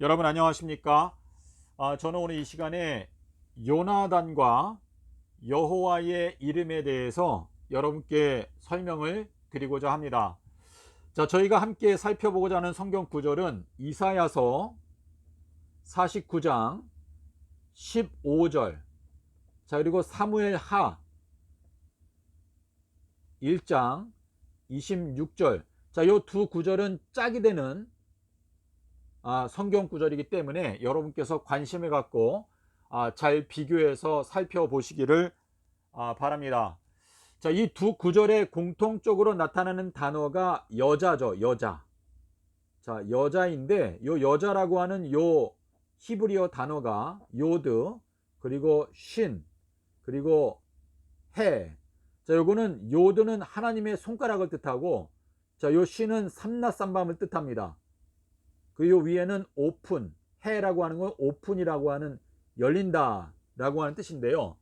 여러분 안녕하십니까? 아, 저는 오늘 이 시간에 요나단과 여호와의 이름에 대해서 여러분께 설명을 드리고자 합니다. 자, 저희가 함께 살펴보고자 하는 성경 구절은 이사야서 49장 15절. 자, 그리고 사무엘 하 1장 26절. 자, 요 두 구절은 짝이 되는 아, 성경 구절이기 때문에 여러분께서 관심을 갖고 아, 잘 비교해서 살펴보시기를 아, 바랍니다. 자, 이 두 구절의 공통적으로 나타나는 단어가 여자죠, 여자. 자, 여자인데 요 여자라고 하는 요 히브리어 단어가 요드 그리고 신 그리고 해. 자, 요거는 요드는 하나님의 손가락을 뜻하고 자, 요 신은 삼라삼밤을 뜻합니다. 그리고 위에는 오픈, 해라고 하는 건 오픈이라고 하는 열린다 라고 하는 뜻인데요.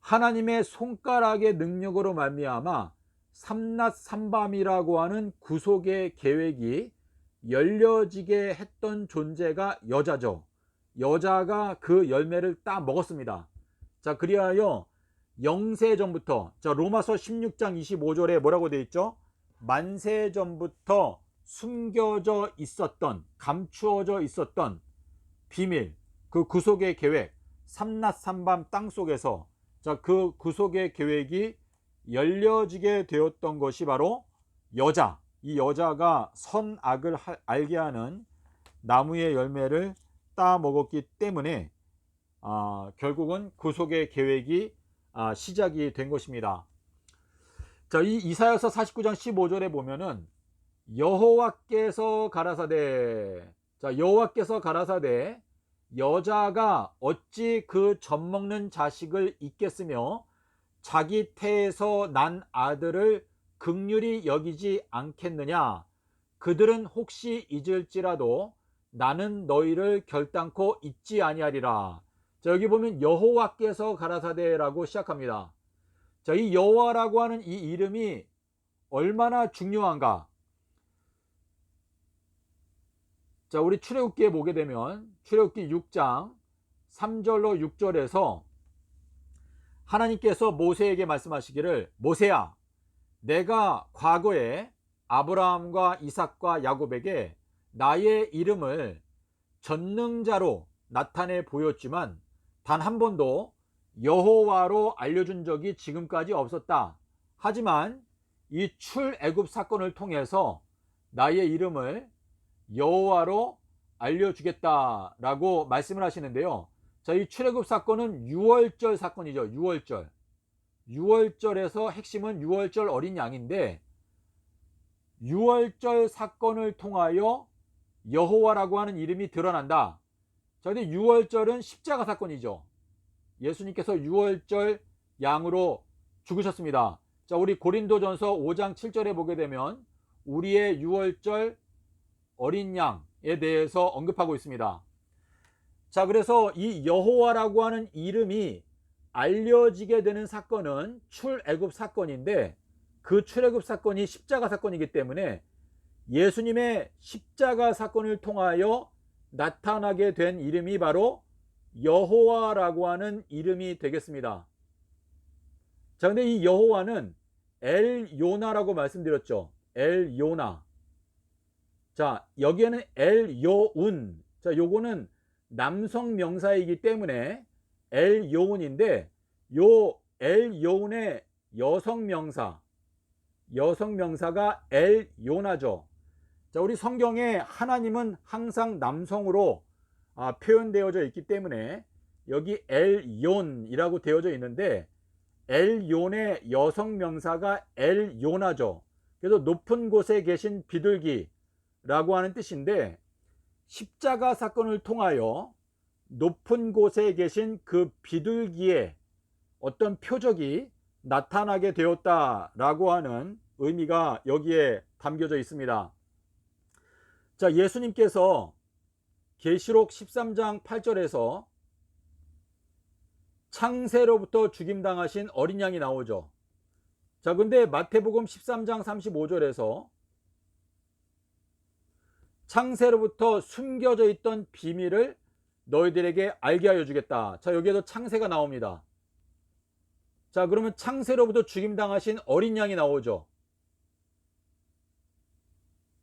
하나님의 손가락의 능력으로 말미암아 삼낮 삼밤이라고 하는 구속의 계획이 열려지게 했던 존재가 여자죠. 여자가 그 열매를 따 먹었습니다. 자, 그리하여 영세 전부터 자, 로마서 16장 25절에 뭐라고 되어 있죠? 만세 전부터 숨겨져 있었던 감추어져 있었던 비밀 그 구속의 계획 삼낮 삼밤 땅 속에서 자 그 구속의 계획이 열려지게 되었던 것이 바로 여자 이 여자가 선악을 하- 알게 하는 나무의 열매를 따 먹었기 때문에 아, 결국은 구속의 계획이 아, 시작이 된 것입니다. 자, 이 이사야서 49장 15절에 보면은 여호와께서 가라사대. 자 여호와께서 가라사대. 여자가 어찌 그 젖먹는 자식을 잊겠으며 자기 태에서 난 아들을 극률이 여기지 않겠느냐? 그들은 혹시 잊을지라도 나는 너희를 결단코 잊지 아니하리라. 자 여기 보면 여호와께서 가라사대라고 시작합니다. 자이 여호와라고 하는 이 이름이 얼마나 중요한가 자, 우리 출애굽기에 보게 되면 출애굽기 6장 3절로 6절에서 하나님께서 모세에게 말씀하시기를 모세야 내가 과거에 아브라함과 이삭과 야곱에게 나의 이름을 전능자로 나타내 보였지만 단 한 번도 여호와로 알려준 적이 지금까지 없었다. 하지만 이 출애굽 사건을 통해서 나의 이름을 여호와로 알려주겠다라고 말씀을 하시는데요. 자, 이 출애굽 사건은 6월절 사건이죠. 6월절. 6월절에서 핵심은 6월절 어린 양인데 6월절 사건을 통하여 여호와라고 하는 이름이 드러난다. 자, 근데 6월절은 십자가 사건이죠. 예수님께서 6월절 양으로 죽으셨습니다. 자, 우리 고린도전서 5장 7절에 보게 되면 우리의 6월절 어린 양에 대해서 언급하고 있습니다. 자, 그래서 이 여호와라고 하는 이름이 알려지게 되는 사건은 출애굽 사건인데 그 출애굽 사건이 십자가 사건이기 때문에 예수님의 십자가 사건을 통하여 나타나게 된 이름이 바로 여호와라고 하는 이름이 되겠습니다. 자, 근데 이 여호와는 엘 요나라고 말씀드렸죠. 엘 요나. 자, 여기에는 엘 요 운. 자, 요거는 남성 명사이기 때문에 엘 요 운인데 요 엘 요 운의 여성 명사 여성 명사가 엘 요나죠. 자, 우리 성경에 하나님은 항상 남성으로 아, 표현되어져 있기 때문에 여기 엘 요온이라고 되어져 있는데 엘 요온의 여성 명사가 엘 요나죠. 그래서 높은 곳에 계신 비둘기 라고 하는 뜻인데 십자가 사건을 통하여 높은 곳에 계신 그 비둘기의 어떤 표적이 나타나게 되었다 라고 하는 의미가 여기에 담겨져 있습니다. 자, 예수님께서 계시록 13장 8절에서 창세로부터 죽임당하신 어린 양이 나오죠. 자, 근데 마태복음 13장 35절에서 창세로부터 숨겨져 있던 비밀을 너희들에게 알게 하여 주겠다. 자, 여기에도 창세가 나옵니다. 자, 그러면 창세로부터 죽임당하신 어린 양이 나오죠.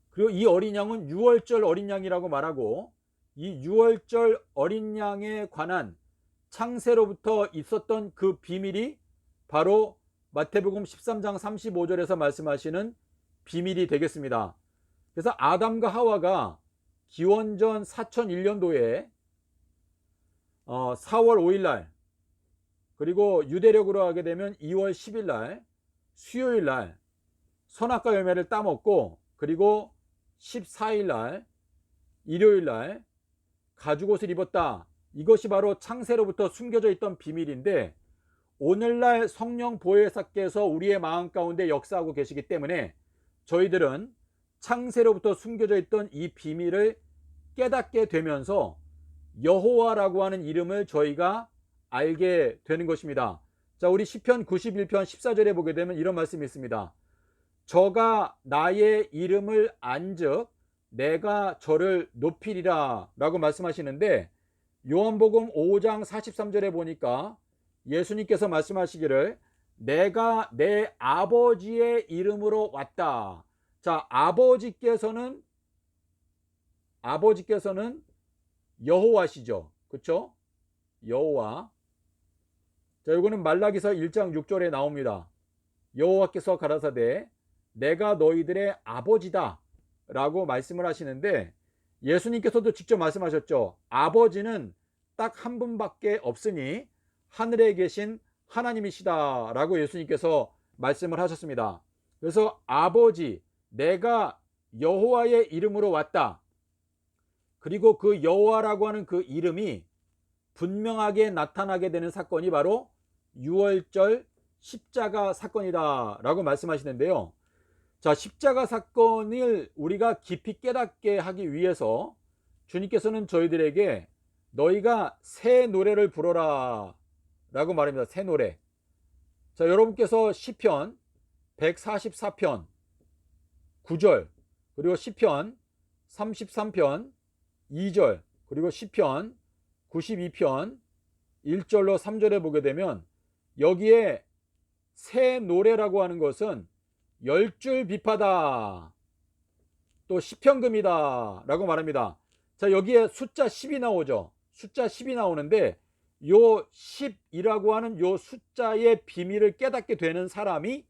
그리고 이 어린 양은 6월절 어린 양이라고 말하고 이 6월절 어린 양에 관한 창세로부터 있었던 그 비밀이 바로 마태복음 13장 35절에서 말씀하시는 비밀이 되겠습니다. 그래서 아담과 하와가 기원전 4001년도에 4월 5일 날 그리고 유대력으로 하게 되면 2월 10일 날 수요일 날 선악과 열매를 따먹고 그리고 14일 날 일요일 날 가죽옷을 입었다. 이것이 바로 창세로부터 숨겨져 있던 비밀인데 오늘날 성령 보혜사께서 우리의 마음 가운데 역사하고 계시기 때문에 저희들은 창세로부터 숨겨져 있던 이 비밀을 깨닫게 되면서 여호와라고 하는 이름을 저희가 알게 되는 것입니다. 자, 우리 시편 91편 14절에 보게 되면 이런 말씀이 있습니다. 저가 나의 이름을 안즉 내가 저를 높이리라 라고 말씀하시는데 요한복음 5장 43절에 보니까 예수님께서 말씀하시기를 내가 내 아버지의 이름으로 왔다. 자, 아버지께서는 아버지께서는 여호와시죠. 그렇죠? 여호와. 자, 이거는 말라기서 1장 6절에 나옵니다. 여호와께서 가라사대 내가 너희들의 아버지다 라고 말씀을 하시는데 예수님께서도 직접 말씀하셨죠. 아버지는 딱 한 분밖에 없으니 하늘에 계신 하나님이시다 라고 예수님께서 말씀을 하셨습니다. 그래서 아버지 내가 여호와의 이름으로 왔다. 그리고 그 여호와라고 하는 그 이름이 분명하게 나타나게 되는 사건이 바로 6월절 십자가 사건이다 라고 말씀하시는데요. 자, 십자가 사건을 우리가 깊이 깨닫게 하기 위해서 주님께서는 저희들에게 너희가 새 노래를 부르라 라고 말합니다. 새 노래. 자, 여러분께서 시편 144편 9절 그리고 시편 33편 2절 그리고 시편 92편 1절로 3절에 보게 되면 여기에 새 노래라고 하는 것은 열줄 비파다 또 시편금이다 라고 말합니다. 자 여기에 숫자 10이 나오죠? 숫자 10이 나오는데 요 10이라고 하는 요 숫자의 비밀을 깨닫게 되는 사람이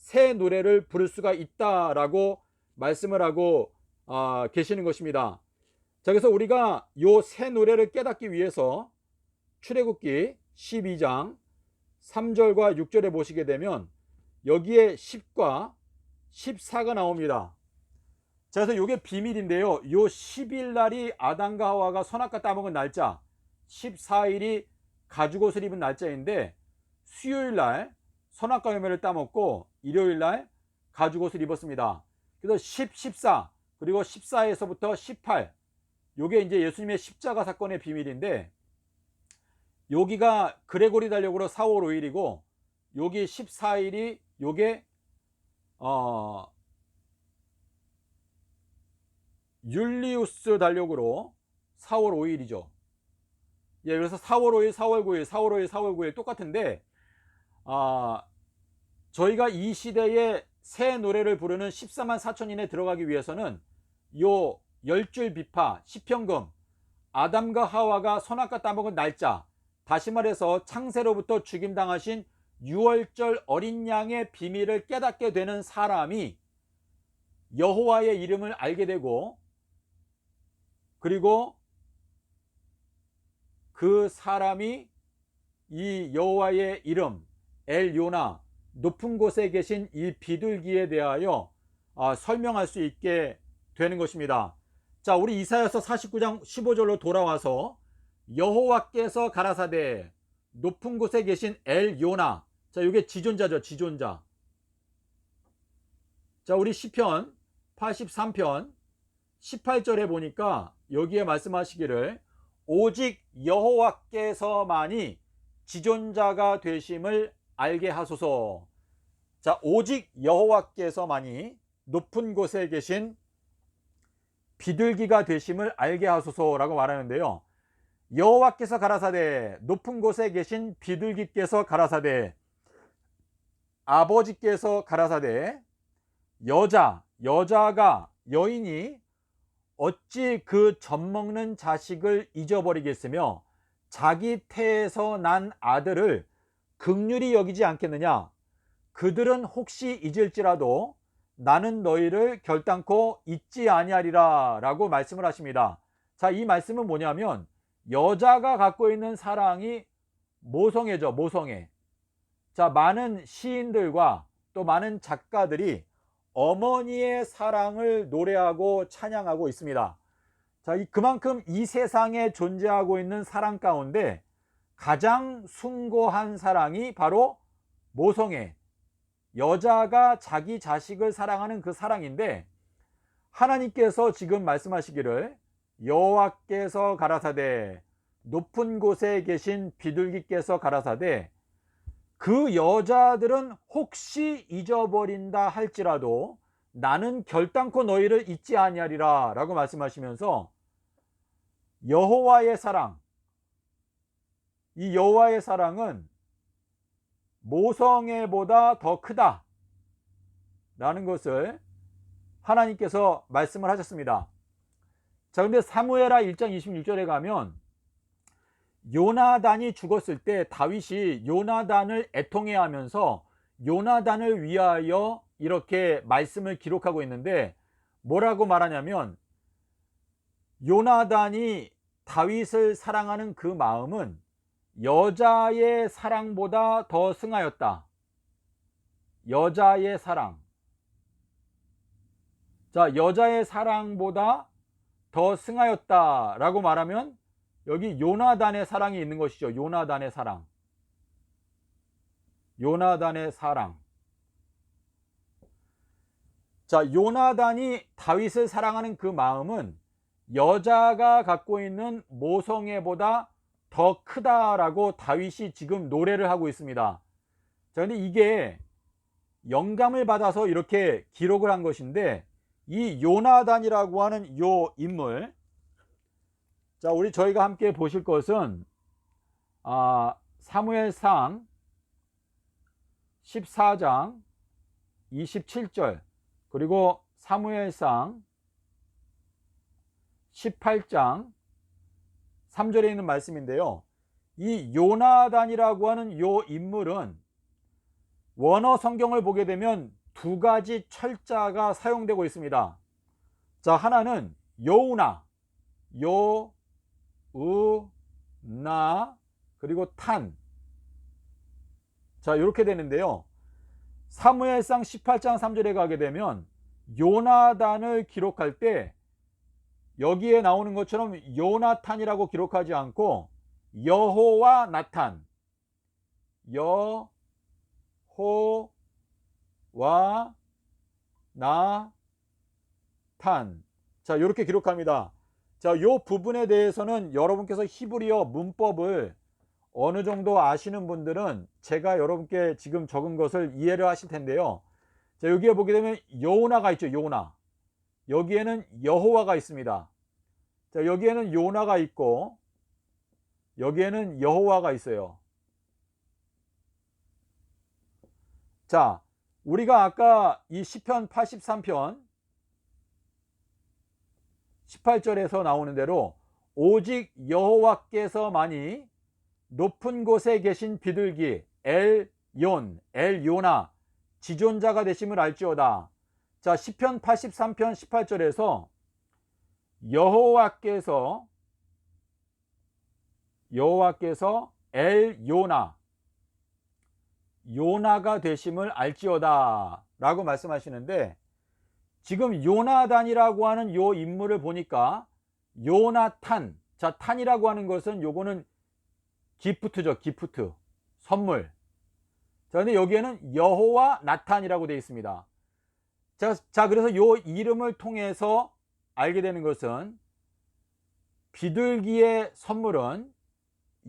새 노래를 부를 수가 있다라고 말씀을 하고 아, 계시는 것입니다. 자, 그래서 우리가 요 새 노래를 깨닫기 위해서 출애굽기 12장 3절과 6절에 보시게 되면 여기에 10과 14가 나옵니다. 자, 그래서 이게 비밀인데요. 요 10일 날이 아담과 하와가 선악과 따먹은 날짜, 14일이 가죽옷을 입은 날짜인데 수요일 날 선악과 열매를 따먹고 일요일 날 가죽옷을 입었습니다. 그래서 10, 14 그리고 14에서부터 18 요게 이제 예수님의 십자가 사건의 비밀인데 여기가 그레고리 달력으로 4월 5일이고 여기 14일이 요게 어 율리우스 달력으로 4월 5일이죠. 예, 그래서 4월 5일, 4월 9일, 4월 5일, 4월 9일 똑같은데 아 저희가 이 시대에 새 노래를 부르는 14만 4천인에 들어가기 위해서는 요 열줄 비파, 시편금, 아담과 하와가 선악과 따먹은 날짜, 다시 말해서 창세로부터 죽임당하신 6월절 어린 양의 비밀을 깨닫게 되는 사람이 여호와의 이름을 알게 되고 그리고 그 사람이 이 여호와의 이름 엘 요나 높은 곳에 계신 이 비둘기에 대하여 아, 설명할 수 있게 되는 것입니다. 자, 우리 이사야서 49장 15절로 돌아와서 여호와께서 가라사대 높은 곳에 계신 엘 요나 자, 이게 지존자죠. 지존자. 자, 우리 시편 83편 18절에 보니까 여기에 말씀하시기를 오직 여호와께서만이 지존자가 되심을 알게 하소서. 자, 오직 여호와께서만이 높은 곳에 계신 비둘기가 되심을 알게 하소서라고 말하는데요. 여호와께서 가라사대 높은 곳에 계신 비둘기께서 가라사대 아버지께서 가라사대 여자 여자가 여인이 어찌 그 젖먹는 자식을 잊어버리겠으며 자기 태에서 난 아들을 극률이 여기지 않겠느냐? 그들은 혹시 잊을지라도 나는 너희를 결단코 잊지 아니하리라 라고 말씀을 하십니다. 자 이 말씀은 뭐냐면 여자가 갖고 있는 사랑이 모성애죠 모성애. 자 많은 시인들과 또 많은 작가들이 어머니의 사랑을 노래하고 찬양하고 있습니다. 자, 이 그만큼 이 세상에 존재하고 있는 사랑 가운데 가장 숭고한 사랑이 바로 모성애. 여자가 자기 자식을 사랑하는 그 사랑인데 하나님께서 지금 말씀하시기를 여호와께서 가라사대 높은 곳에 계신 비둘기께서 가라사대 그 여자들은 혹시 잊어버린다 할지라도 나는 결단코 너희를 잊지 아니하리라 라고 말씀하시면서 여호와의 사랑 이 여호와의 사랑은 모성애보다 더 크다 라는 것을 하나님께서 말씀을 하셨습니다. 자 근데 사무엘하 1장 26절에 가면 요나단이 죽었을 때 다윗이 요나단을 애통해 하면서 요나단을 위하여 이렇게 말씀을 기록하고 있는데 뭐라고 말하냐면 요나단이 다윗을 사랑하는 그 마음은 여자의 사랑보다 더 승하였다. 여자의 사랑. 자, 여자의 사랑보다 더 승하였다 라고 말하면 여기 요나단의 사랑이 있는 것이죠. 요나단의 사랑. 요나단의 사랑. 자, 요나단이 다윗을 사랑하는 그 마음은 여자가 갖고 있는 모성애보다 더 크다라고 다윗이 지금 노래를 하고 있습니다. 자, 근데 이게 영감을 받아서 이렇게 기록을 한 것인데 이 요나단이라고 하는 요 인물 자, 우리 저희가 함께 보실 것은 아, 사무엘상 14장 27절 그리고 사무엘상 18장 3절에 있는 말씀인데요. 이 요나단이라고 하는 요 인물은 원어 성경을 보게 되면 두 가지 철자가 사용되고 있습니다. 자, 하나는 요우나, 요, 우, 나, 그리고 탄. 자, 이렇게 되는데요. 사무엘상 18장 3절에 가게 되면 요나단을 기록할 때 여기에 나오는 것처럼 요나탄이라고 기록하지 않고 여호와 나탄 여호와 나탄 자 이렇게 기록합니다 자, 요 부분에 대해서는 여러분께서 히브리어 문법을 어느 정도 아시는 분들은 제가 여러분께 지금 적은 것을 이해를 하실 텐데요. 자, 여기에 보게 되면 요나가 있죠. 요나. 여기에는 여호와가 있습니다. 자, 여기에는 요나가 있고 여기에는 여호와가 있어요. 자, 우리가 아까 이 시편 83편 18절에서 나오는 대로 오직 여호와께서만이 높은 곳에 계신 비둘기 엘yon 엘요나 지존자가 되심을 알지어다. 자, 시편 83편 18절에서 여호와께서 여호와께서 엘 요나 요나가 되심을 알지어다 라고 말씀하시는데 지금 요나단이라고 하는 요 인물을 보니까 요나탄 자 탄이라고 하는 것은 요거는 기프트죠 기프트 선물. 자 근데 여기에는 여호와 나탄이라고 되어 있습니다. 자, 자 그래서 요 이름을 통해서 알게 되는 것은 비둘기의 선물은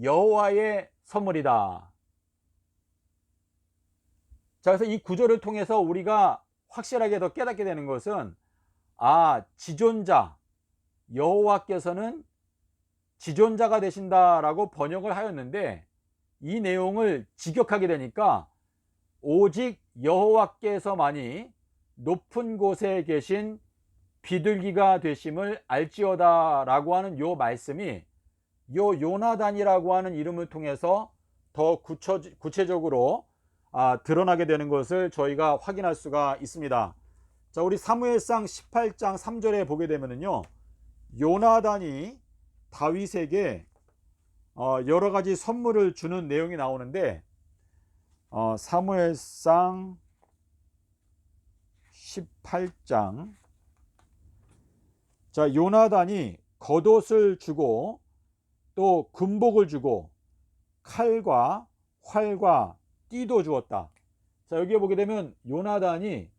여호와의 선물이다. 자 그래서 이 구절을 통해서 우리가 확실하게 더 깨닫게 되는 것은 아 지존자 여호와께서는 지존자가 되신다라고 번역을 하였는데 이 내용을 직역하게 되니까 오직 여호와께서만이 높은 곳에 계신 비둘기가 되심을 알지어다 라고 하는 요 말씀이 요 요나단이라고 하는 이름을 통해서 더 구처, 구체적으로 아, 드러나게 되는 것을 저희가 확인할 수가 있습니다. 자, 우리 사무엘상 18장 3절에 보게 되면은요. 요나단이 다윗에게 어, 여러 가지 선물을 주는 내용이 나오는데 어, 사무엘상 18장 자 요나단이 겉옷을 주고 또 군복을 주고 칼과 활과 띠도 주었다. 자 여기에 보게 되면 요나단이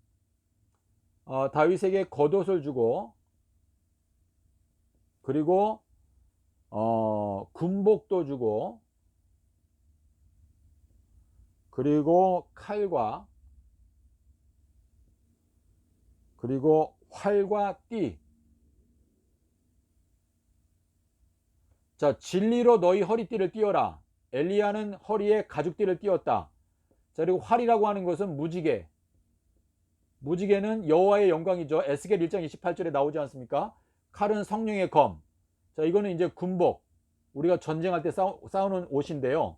어, 다윗에게 겉옷을 주고 그리고 어, 군복도 주고 그리고 칼과 그리고 활과 띠. 자, 진리로 너희 허리띠를 띄어라. 엘리야는 허리에 가죽띠를 띄었다. 자, 그리고 활이라고 하는 것은 무지개. 무지개는 여호와의 영광이죠. 에스겔 1장 28절에 나오지 않습니까? 칼은 성령의 검. 자, 이거는 이제 군복. 우리가 전쟁할 때 싸우, 싸우는 옷인데요.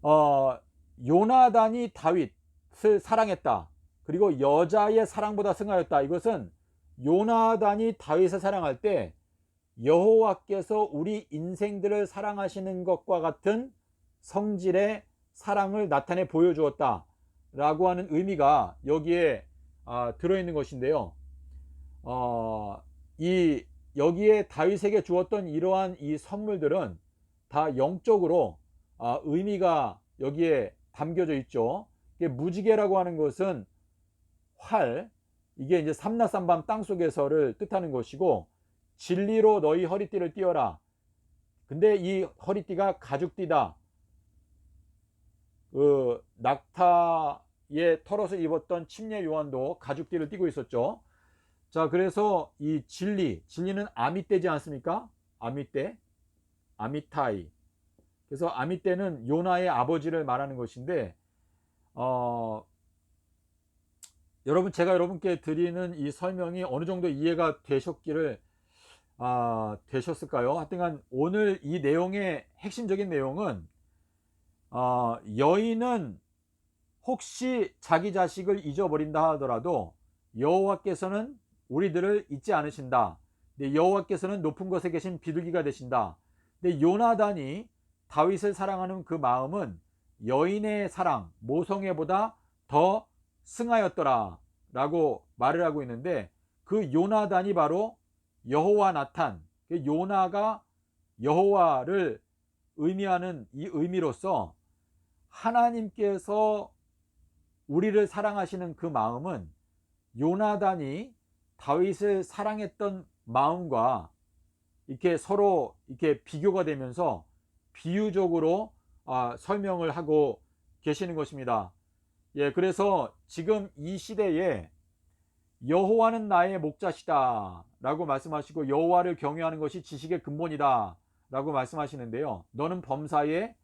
어, 요나단이 다윗을 사랑했다. 그리고 여자의 사랑보다 승하였다. 이것은 요나단이 다윗을 사랑할 때 여호와께서 우리 인생들을 사랑하시는 것과 같은 성질의 사랑을 나타내 보여주었다. 라고 하는 의미가 여기에 아, 들어있는 것인데요. 어, 이 여기에 다윗에게 주었던 이러한 이 선물들은 다 영적으로 아, 의미가 여기에 담겨져 있죠. 무지개라고 하는 것은 활, 이게 이제 삼나삼밤 땅 속에서를 뜻하는 것이고 진리로 너희 허리띠를 띄어라. 근데 이 허리띠가 가죽띠다. 그 낙타에 털어서 입었던 침례 요한도 가죽띠를 띠고 있었죠. 자, 그래서 이 진리, 진리는 아미떼지 않습니까? 아미떼, 아미타이. 그래서 아미떼는 요나의 아버지를 말하는 것인데, 어, 여러분 제가 여러분께 드리는 이 설명이 어느 정도 이해가 되셨기를 아, 되셨을까요? 하여튼간 오늘 이 내용의 핵심적인 내용은 어, 여인은 혹시 자기 자식을 잊어버린다 하더라도 여호와께서는 우리들을 잊지 않으신다. 네, 여호와께서는 높은 곳에 계신 비둘기가 되신다. 근데 요나단이 다윗을 사랑하는 그 마음은 여인의 사랑, 모성애보다 더 승하였더라 라고 말을 하고 있는데 그 요나단이 바로 여호와 나탄 그 요나가 여호와를 의미하는 이 의미로서 하나님께서 우리를 사랑하시는 그 마음은 요나단이 다윗을 사랑했던 마음과 이렇게 서로 이렇게 비교가 되면서 비유적으로 아, 설명을 하고 계시는 것입니다. 예, 그래서 지금 이 시대에 여호와는 나의 목자시다 라고 말씀하시고 여호와를 경외하는 것이 지식의 근본이다 라고 말씀하시는데요. 너는 범사에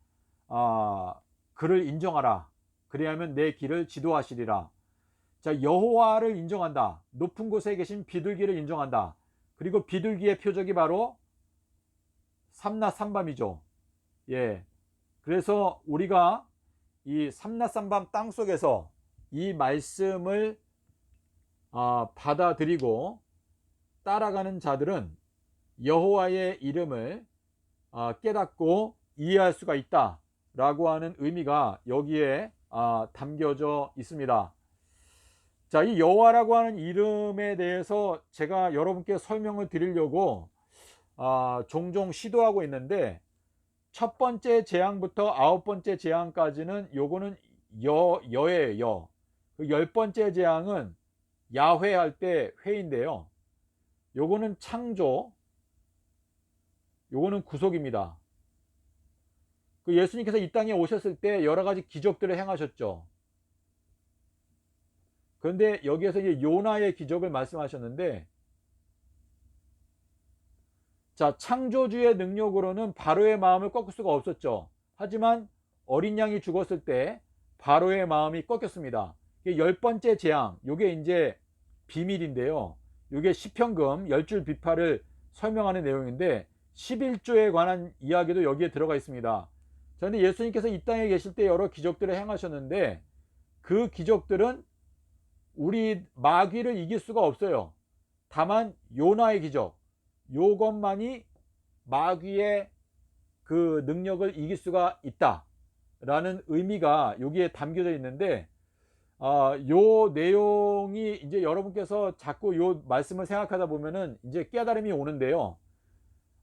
아, 그를 인정하라. 그리하면 내 길을 지도하시리라. 자, 여호와를 인정한다. 높은 곳에 계신 비둘기를 인정한다. 그리고 비둘기의 표적이 바로 삼나 삼밤이죠. 예. 그래서 우리가 이 삼나삼밤 땅 속에서 이 말씀을 아, 받아들이고 따라가는 자들은 여호와의 이름을 아, 깨닫고 이해할 수가 있다 라고 하는 의미가 여기에 아, 담겨져 있습니다. 자, 이 여호와라고 하는 이름에 대해서 제가 여러분께 설명을 드리려고 종종 시도하고 있는데 첫 번째 재앙부터 아홉 번째 재앙까지는 요거는 여, 여예요, 여. 그 열 번째 재앙은 야회 할 때 회인데요. 요거는 창조, 요거는 구속입니다. 그 예수님께서 이 땅에 오셨을 때 여러 가지 기적들을 행하셨죠. 그런데 여기에서 이제 요나의 기적을 말씀하셨는데 자, 창조주의 능력으로는 바로의 마음을 꺾을 수가 없었죠. 하지만 어린 양이 죽었을 때 바로의 마음이 꺾였습니다. 열 번째 재앙, 요게 이제 비밀인데요. 요게 시편금 열줄 비파를 설명하는 내용인데 11조에 관한 이야기도 여기에 들어가 있습니다. 저는 예수님께서 이 땅에 계실 때 여러 기적들을 행하셨는데 그 기적들은 우리 마귀를 이길 수가 없어요. 다만 요나의 기적, 요것만이 마귀의 그 능력을 이길 수가 있다라는 의미가 여기에 담겨져 있는데 아, 요 내용이 이제 여러분께서 자꾸 요 말씀을 생각하다 보면은 이제 깨달음이 오는데요.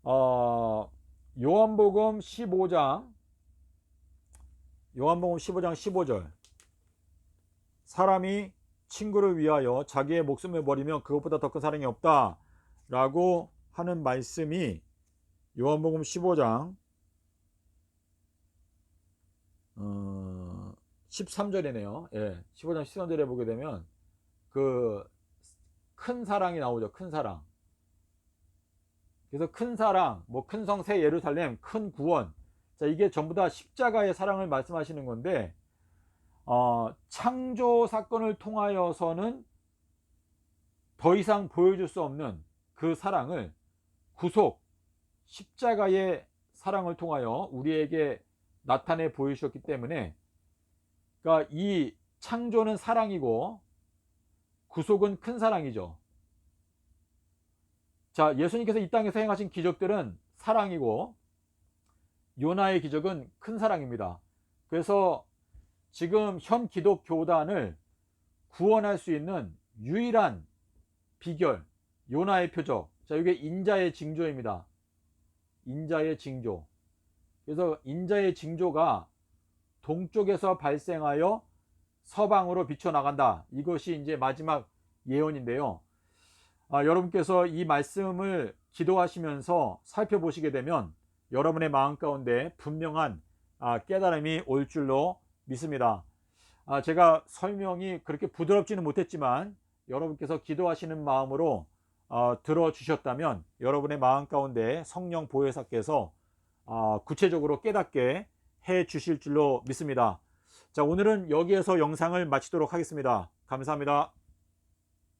어, 요한복음 15장 요한복음 15장 15절 사람이 친구를 위하여 자기의 목숨을 버리면 그것보다 더 큰 사랑이 없다 라고 하는 말씀이 요한복음 15장 어, 13절이네요. 예, 15장 13절에 보게 되면 그 큰 사랑이 나오죠. 큰 사랑. 그래서 큰 사랑, 뭐 큰 성 새 예루살렘, 큰 구원. 자, 이게 전부 다 십자가의 사랑을 말씀하시는 건데 어, 창조 사건을 통하여서는 더 이상 보여줄 수 없는 그 사랑을 구속, 십자가의 사랑을 통하여 우리에게 나타내 보이셨기 때문에 그러니까 이 창조는 사랑이고 구속은 큰 사랑이죠. 자, 예수님께서 이 땅에서 행하신 기적들은 사랑이고 요나의 기적은 큰 사랑입니다. 그래서 지금 현 기독 교단을 구원할 수 있는 유일한 비결, 요나의 표적. 자, 이게 인자의 징조입니다. 인자의 징조. 그래서 인자의 징조가 동쪽에서 발생하여 서방으로 비춰나간다. 이것이 이제 마지막 예언인데요. 아, 여러분께서 이 말씀을 기도하시면서 살펴보시게 되면 여러분의 마음 가운데 분명한 아, 깨달음이 올 줄로 믿습니다. 아, 제가 설명이 그렇게 부드럽지는 못했지만 여러분께서 기도하시는 마음으로 어, 들어주셨다면 여러분의 마음 가운데 성령 보혜사께서 어, 구체적으로 깨닫게 해 주실 줄로 믿습니다. 자, 오늘은 여기에서 영상을 마치도록 하겠습니다. 감사합니다.